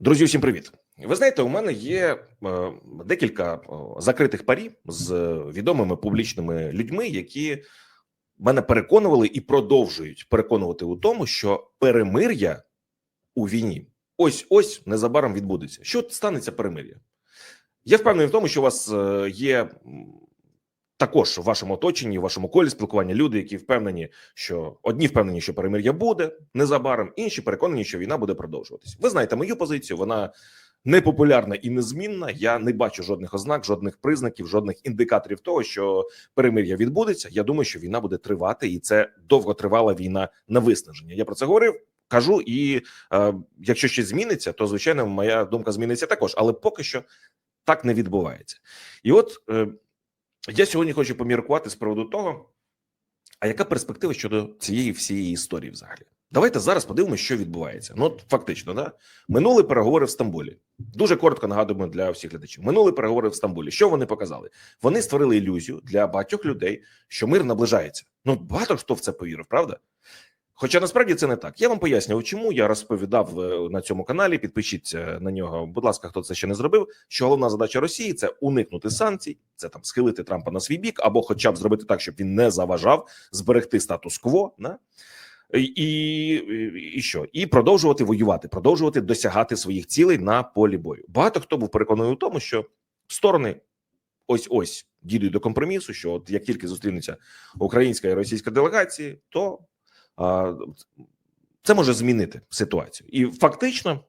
Друзі, всім привіт. Ви знаєте, у мене є е, декілька е, закритих парі з відомими публічними людьми, які мене переконували і продовжують переконувати у тому, що перемир'я у війні ось ось незабаром відбудеться. Що станеться перемир'я? Я впевнений в тому, що у вас е, є також в вашому оточенні, в вашому колі спілкування люди, які впевнені, що одні впевнені, що перемир'я буде незабаром, інші переконані, що війна буде продовжуватись. Ви знаєте мою позицію. Вона непопулярна і незмінна. Я не бачу жодних ознак, жодних признаків, жодних індикаторів того, що перемир'я відбудеться. Я думаю, що війна буде тривати, і це довготривала війна на виснаження. Я про це говорив. Кажу, і е, якщо щось зміниться, то звичайно моя думка зміниться також, але поки що так не відбувається. І от е, я сьогодні хочу поміркувати з приводу того, а яка перспектива щодо цієї всієї історії взагалі? Давайте зараз подивимося, що відбувається. Ну, фактично, да минули переговори в Стамбулі. Дуже коротко нагадуємо для всіх глядачів. Минули переговори в Стамбулі. Що вони показали? Вони створили ілюзію для багатьох людей, що мир наближається. Ну багато хто в це повірив, правда? Хоча насправді це не так. Я вам пояснював, чому я розповідав е, на цьому каналі. Підпишіться на нього. Будь ласка, хто це ще не зробив. Що головна задача Росії це уникнути санкцій, це там схилити Трампа на свій бік, або, хоча б зробити так, щоб він не заважав зберегти статус-кво. Да? І, і, що? І продовжувати воювати, продовжувати досягати своїх цілей на полі бою. Багато хто був переконаний у тому, що сторони ось ось дійдуть до компромісу. Що от як тільки зустрінуться українська і російська делегації, то це може змінити ситуацію. І фактично,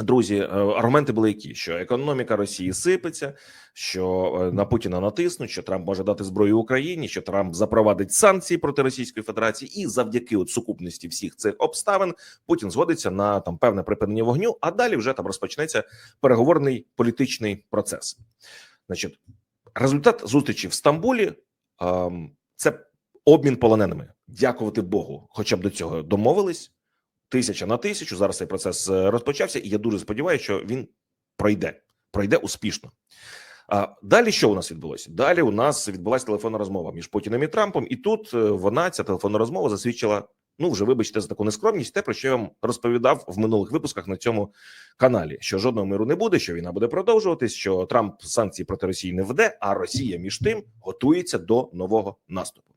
друзі, е, аргументи були які: що економіка Росії сипеться, що е, на Путіна натиснуть, що Трамп може дати зброю Україні, що Трамп запровадить санкції проти Російської Федерації, і завдяки от сукупності всіх цих обставин Путін згодиться на там певне припинення вогню. А далі вже там розпочнеться переговорний політичний процес. Значить, результат зустрічі в Стамбулі ем, це обмін полоненими. Дякувати Богу, хоча б до цього домовились. Тисяча на тисячу. Зараз цей процес е, розпочався, і я дуже сподіваюся, що він пройде, пройде успішно. А далі що у нас відбулося? Далі у нас відбулася телефонна розмова між Путіним і Трампом, і тут е, вона ця телефонна розмова засвідчила. Ну, вже вибачте за таку нескромність, те про що я вам розповідав в минулих випусках на цьому каналі: що жодного миру не буде, що війна буде продовжуватись, що Трамп санкції проти Росії не веде, а Росія між тим готується до нового наступу.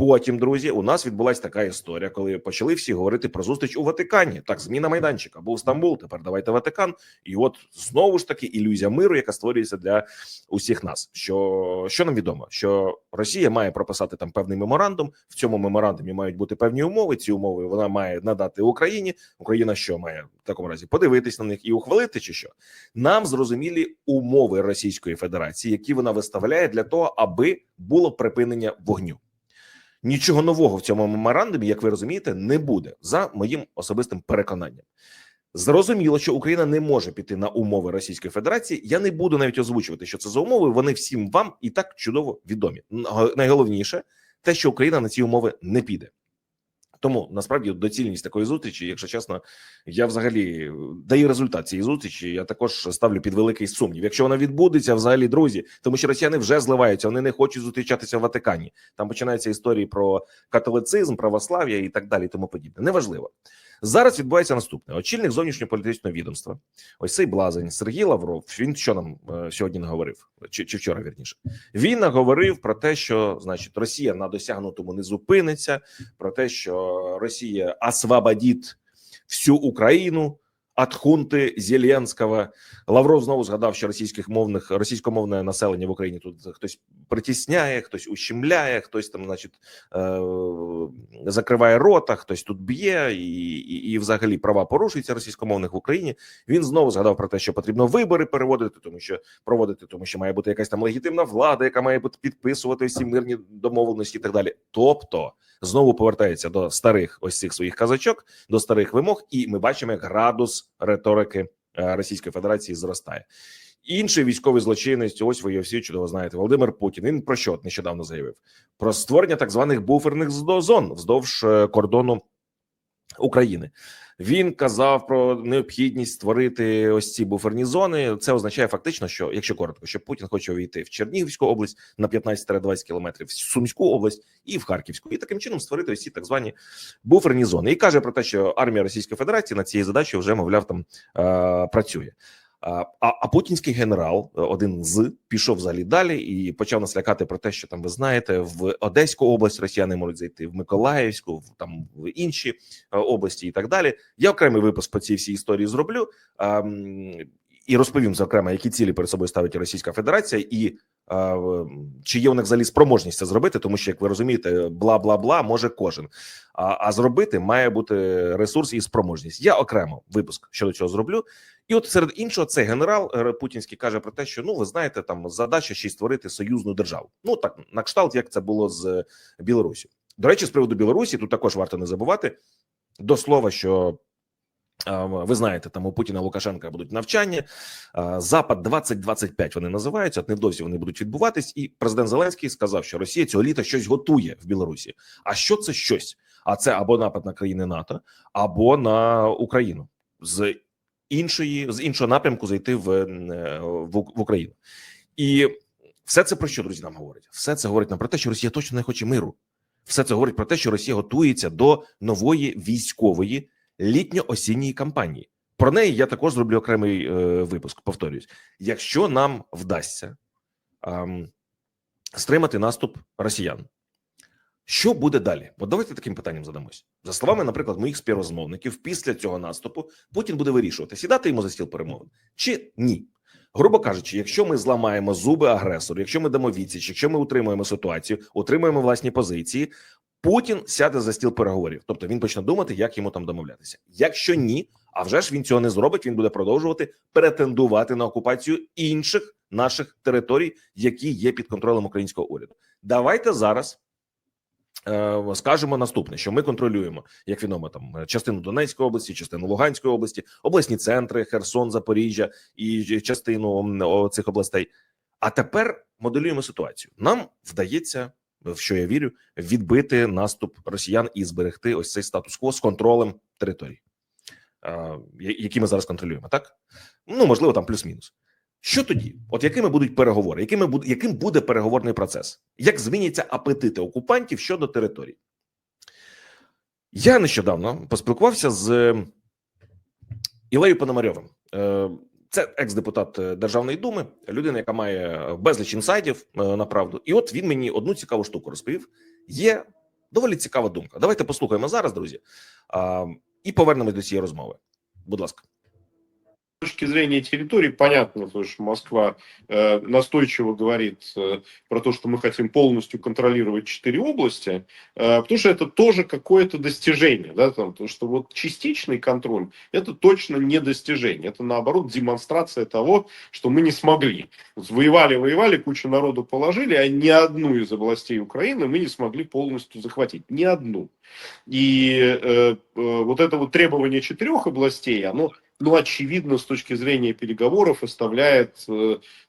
Потім, друзі, у нас відбулася така історія, коли почали всі говорити про зустріч у Ватикані. Так, зміна майданчика був Стамбул. Тепер давайте Ватикан. І от знову ж таки ілюзія миру, яка створюється для усіх нас. Що що нам відомо, що Росія має прописати там певний меморандум. В цьому меморандумі мають бути певні умови. Ці умови вона має надати Україні. Україна що має в такому разі подивитись на них і ухвалити, чи що нам зрозумілі умови Російської Федерації, які вона виставляє для того, аби було припинення вогню. Нічого нового в цьому меморандумі, як ви розумієте, не буде за моїм особистим переконанням. Зрозуміло, що Україна не може піти на умови Російської Федерації. Я не буду навіть озвучувати, що це за умови. Вони всім вам і так чудово відомі. Найголовніше те, що Україна на ці умови не піде. Тому насправді доцільність такої зустрічі, якщо чесно, я взагалі даю результат цієї зустрічі. Я також ставлю під великий сумнів. Якщо вона відбудеться, взагалі, друзі, тому що росіяни вже зливаються, вони не хочуть зустрічатися в Ватикані. Там починаються історії про католицизм, православ'я і так далі. Тому подібне. Неважливо. Зараз відбувається наступне: очільник зовнішньополітичного відомства. Ось цей блазень Сергій Лавров. Він що нам е, сьогодні наговорив? Чи, чи вчора вірніше? Він наговорив про те, що значить Росія на досягнутому не зупиниться, про те, що Росія освободить всю Україну. От хунти Зеленського Лавров знову згадав, що російських мовних російськомовне населення в Україні тут хтось притісняє, хтось ущемляє, хтось там, значить, е- закриває рота, хтось тут б'є, і, і, і взагалі права порушуються російськомовних в Україні. Він знову згадав про те, що потрібно вибори переводити, тому що проводити, тому що має бути якась там легітимна влада, яка має бути підписувати всі мирні домовленості, і так далі. Тобто знову повертається до старих ось цих своїх казачок, до старих вимог, і ми бачимо, як градус риторики Російської Федерації зростає. Інший військовий злочинець, ось ви всі чудово знаєте. Володимир Путін. Він про що нещодавно заявив? Про створення так званих буферних зон вздовж кордону України. Він казав про необхідність створити ось ці буферні зони. Це означає фактично, що якщо коротко, що Путін хоче увійти в Чернігівську область на 15-20 кілометрів, в Сумську область і в Харківську, і таким чином створити ось ці так звані буферні зони. І каже про те, що армія Російської Федерації на цій задачі вже мовляв там е, працює. А, а путінський генерал, е, один з пішов взагалі далі і почав нас лякати про те, що там ви знаєте, в Одеську область Росіяни можуть зайти, в Миколаївську, в там в інші е, області і так далі. Я окремий випуск по цій всій історії зроблю а, і розповім зокрема, які цілі перед собою ставить Російська Федерація, і чи є у них взагалі спроможність це зробити, тому що як ви розумієте, бла бла бла може кожен. А, а зробити має бути ресурс і спроможність. Я окремо випуск щодо цього зроблю. І от серед іншого, цей генерал е, путінський каже про те, що ну ви знаєте, там задача ще й створити союзну державу. Ну так на кшталт, як це було з Білорусі. До речі, з приводу Білорусі тут також варто не забувати до слова, що. Ви знаєте, там у Путіна Лукашенка будуть навчання. Запад 2025 вони називаються. Невдовзі вони будуть відбуватись. І президент Зеленський сказав, що Росія цього літа щось готує в Білорусі. А що це щось? А це або напад на країни НАТО, або на Україну з іншої з іншого напрямку зайти в, е, в, в Україну, і все це про що друзі нам говорить? Все це говорить нам про те, що Росія точно не хоче миру. Все це говорить про те, що Росія готується до нової військової літньо-осінньої кампанії. Про неї я також зроблю окремий е, випуск. Повторюсь, якщо нам вдасться ем, стримати наступ росіян, що буде далі? От давайте таким питанням задамось. За словами, наприклад, моїх співрозмовників, після цього наступу Путін буде вирішувати, сідати йому за стіл перемовин чи ні. Грубо кажучи, якщо ми зламаємо зуби агресору, якщо ми дамо відсіч, якщо ми утримуємо ситуацію, утримуємо власні позиції, Путін сяде за стіл переговорів, тобто він почне думати, як йому там домовлятися. Якщо ні, а вже ж він цього не зробить, він буде продовжувати претендувати на окупацію інших наших територій, які є під контролем українського уряду. Давайте зараз е, скажемо наступне: що ми контролюємо, як відомо, там частину Донецької області, частину Луганської області, обласні центри, Херсон, Запоріжжя і частину цих областей. А тепер моделюємо ситуацію. Нам вдається, в що я вірю, відбити наступ росіян і зберегти ось цей статус-кво з контролем територій, е, які ми зараз контролюємо. Так ну можливо, там плюс-мінус. Що тоді? От якими будуть переговори? Якими буде яким буде переговорний процес? Як зміняться апетити окупантів щодо територій? Я нещодавно поспілкувався з Ілею Пономарьовим. Е, Це екс-депутат е, Державної думи, людина, яка має безліч інсайдів направду. на правду. І от він мені одну цікаву штуку розповів. Є доволі цікава думка. Давайте послухаємо зараз, друзі, і повернемось до цієї розмови. Будь ласка. Точки зрения территории понятно, потому что Москва э, настойчиво говорит э, про то, что мы хотим полностью контролировать четыре области, э, потому что это тоже какое-то достижение, да, там, потому что вот частичный контроль это точно не достижение, это наоборот демонстрация того, что мы не смогли. Вот воевали, воевали, кучу народу положили, а ни одну из областей Украины мы не смогли полностью захватить, ни одну. И э, э, вот это вот требование четырех областей, оно ну, очевидно, с точки зрения переговоров оставляет э, э, э,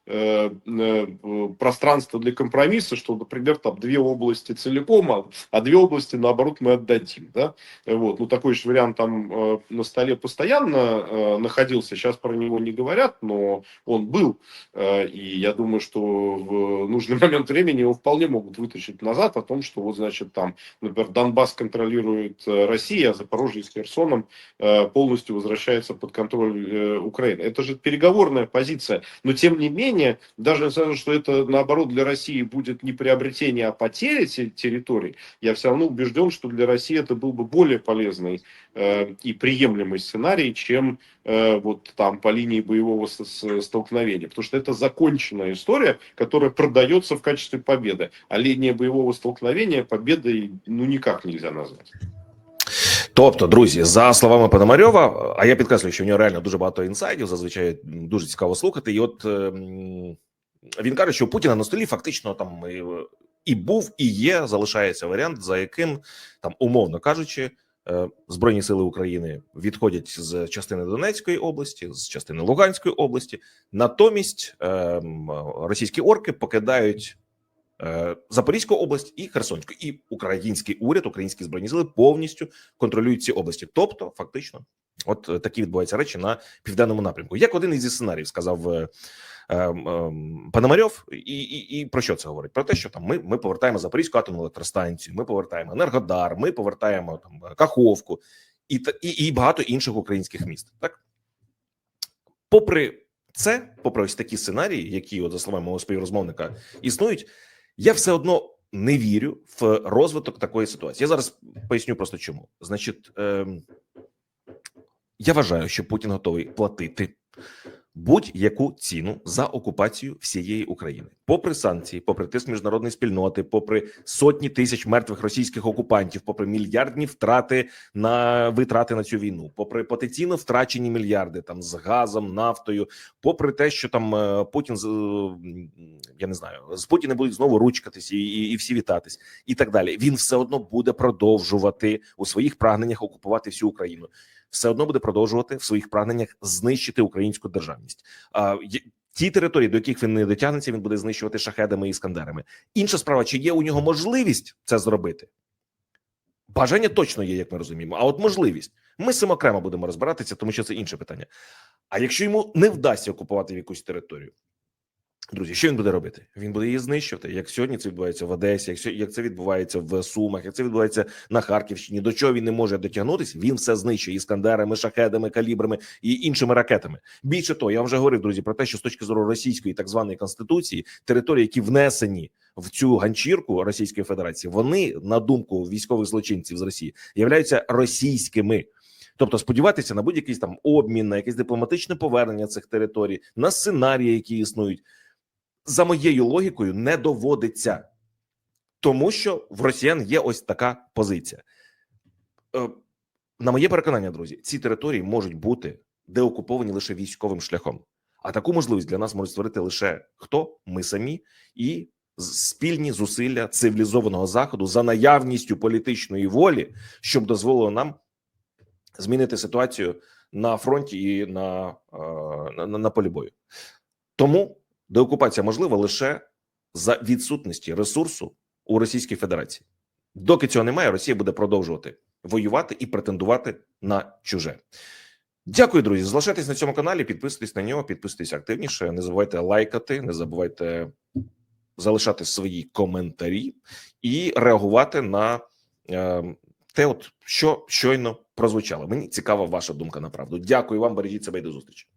пространство для компромисса, что, например, там две области целиком, а, а две области, наоборот, мы отдадим. Да? Вот. Ну, такой же вариант там э, на столе постоянно э, находился, сейчас про него не говорят, но он был. Э, и я думаю, что в нужный момент времени его вполне могут вытащить назад о том, что вот, значит, там, например, Донбасс контролирует э, Россия, а Запорожье с Херсоном э, полностью возвращается под контроль э, Украины. Это же переговорная позиция. Но тем не менее, даже несмотря на то, что это наоборот для России будет не приобретение, а потеря те- территорий, я все равно убежден, что для России это был бы более полезный э, и приемлемый сценарий, чем э, вот там по линии боевого столкновения. Потому что это законченная история, которая продается в качестве победы. А линия боевого столкновения победой ну никак нельзя назвать. Тобто, друзі, за словами Пономарьова, а я підкреслюю, що в нього реально дуже багато інсайдів, зазвичай дуже цікаво слухати. І от ем, він каже, що у Путіна на столі фактично там і, і був, і є, залишається варіант, за яким там, умовно кажучи, е, Збройні сили України відходять з частини Донецької області, з частини Луганської області. Натомість ем, російські орки покидають е, Запорізьку область і Херсонську, і український уряд, українські збройні сили повністю контролюють ці області. Тобто, фактично, От е, такі відбуваються речі на південному напрямку. Як один із сценаріїв сказав е, е, е, Пономарьов, і, і, і про що це говорить? Про те, що там ми, ми повертаємо Запорізьку атомну електростанцію, ми повертаємо Енергодар, ми повертаємо там Каховку і, і, і багато інших українських міст. Так, попри це, попри ось такі сценарії, які, от, за словами мого співрозмовника, існують, я все одно не вірю в розвиток такої ситуації. Я зараз поясню просто чому. Значить, е, я вважаю, що Путін готовий платити будь-яку ціну за окупацію всієї України, попри санкції, попри тиск міжнародної спільноти, попри сотні тисяч мертвих російських окупантів, попри мільярдні втрати на витрати на цю війну, попри потенційно втрачені мільярди там з газом, нафтою, попри те, що там е, Путін з я не знаю, з Путіним будуть знову ручкатись і, і, і всі вітатись, і так далі. Він все одно буде продовжувати у своїх прагненнях окупувати всю Україну. Все одно буде продовжувати в своїх прагненнях знищити українську державність. Ті території, до яких він не дотягнеться, він буде знищувати шахедами і іскандерами. Інша справа, чи є у нього можливість це зробити? Бажання точно є, як ми розуміємо. А от можливість ми з цим окремо будемо розбиратися, тому що це інше питання. А якщо йому не вдасться окупувати якусь територію, друзі, що він буде робити? Він буде її знищувати, як сьогодні це відбувається в Одесі, як, сьо- як це відбувається в Сумах, як це відбувається на Харківщині. До чого він не може дотягнутися, він все знищує іскандерами, шахедами, калібрами і іншими ракетами. Більше того, я вже говорив, друзі, про те, що з точки зору російської так званої конституції, території, які внесені в цю ганчірку Російської Федерації, вони на думку військових злочинців з Росії являються російськими. Тобто сподіватися на будь-якийсь там обмін, на якесь дипломатичне повернення цих територій, на сценарії, які існують, за моєю логікою, не доводиться, тому що в росіян є ось така позиція. Е, На моє переконання, друзі, ці території можуть бути деокуповані лише військовим шляхом. А таку можливість для нас можуть створити лише хто? Ми самі і спільні зусилля цивілізованого заходу за наявністю політичної волі, щоб дозволило нам змінити ситуацію на фронті і на, е, на, на, на полі бою. Тому деокупація можлива лише за відсутності ресурсу у Російській Федерації. Доки цього немає, Росія буде продовжувати воювати і претендувати на чуже. Дякую, друзі. Залишайтесь на цьому каналі, підписуйтесь на нього, підписуйтесь активніше. Не забувайте лайкати, не забувайте залишати свої коментарі і реагувати на е, те, от що щойно прозвучало. Мені цікава ваша думка на правду. Дякую вам, бережіть себе і до зустрічі.